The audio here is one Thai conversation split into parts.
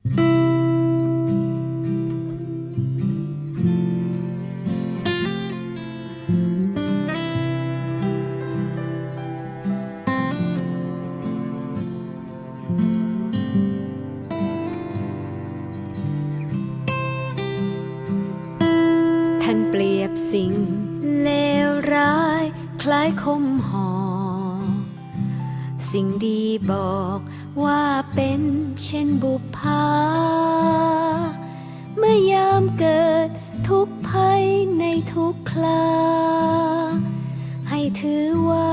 ท่านเปรียบสิ่งเลวร้าย คล้ายคมหอ สิ่งดีบอกว่าเป็นเช่นบุพภาเมื่อยามเกิดทุกภัยในทุกคลา ให้ถือว่า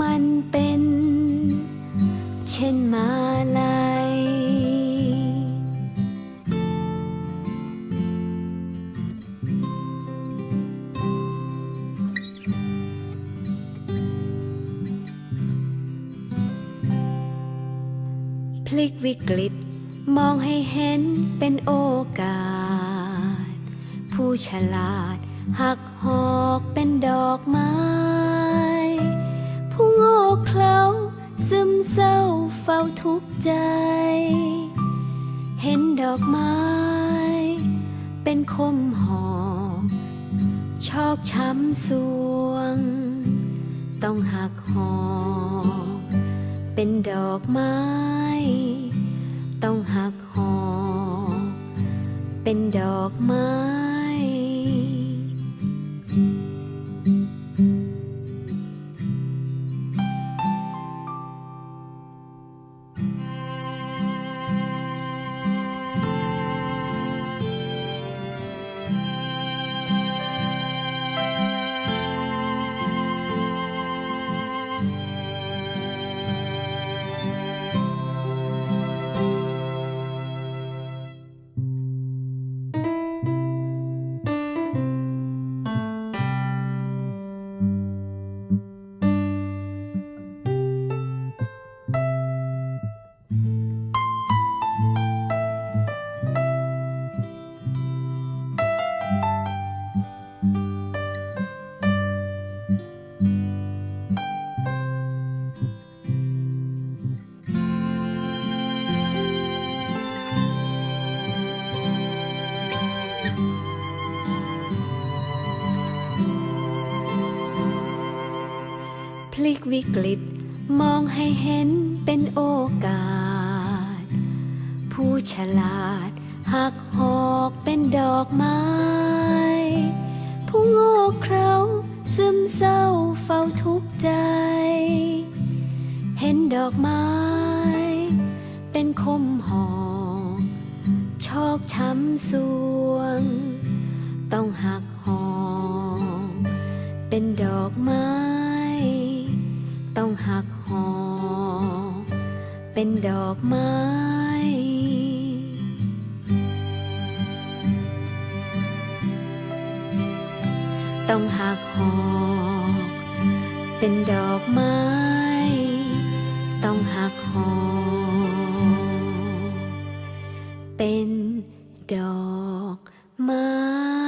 มันเป็นเช่นมา พลิกวิกฤต มองให้เห็นเป็นโอกาส ผู้ฉลาดหักหอกเป็นดอกไม้ ผู้โง่เขลาซึมเศร้าเฝ้าทุกข์ใจ เห็นดอกไม้ เป็นคมหอกชอกช้ำสวง ต้องหักหอกเป็นดอกไม้ ต้องหักหอกเป็นดอกไม้ ลิกวิกฤต มองให้เห็นเป็นโอกาส ผู้ฉลาดหักหอกเป็นดอกไม้ ผู้โง่เขลาซึมเศร้าเฝ้าทุกข์ใจ เห็นดอกไม้ เป็นคมหอกชอกช้ำสวง ต้องหักหอก ต้องหักหอกเป็นดอกไม้ต้องหักหอกเป็นดอกไม้ ต้องหักหอกเป็นดอกไม้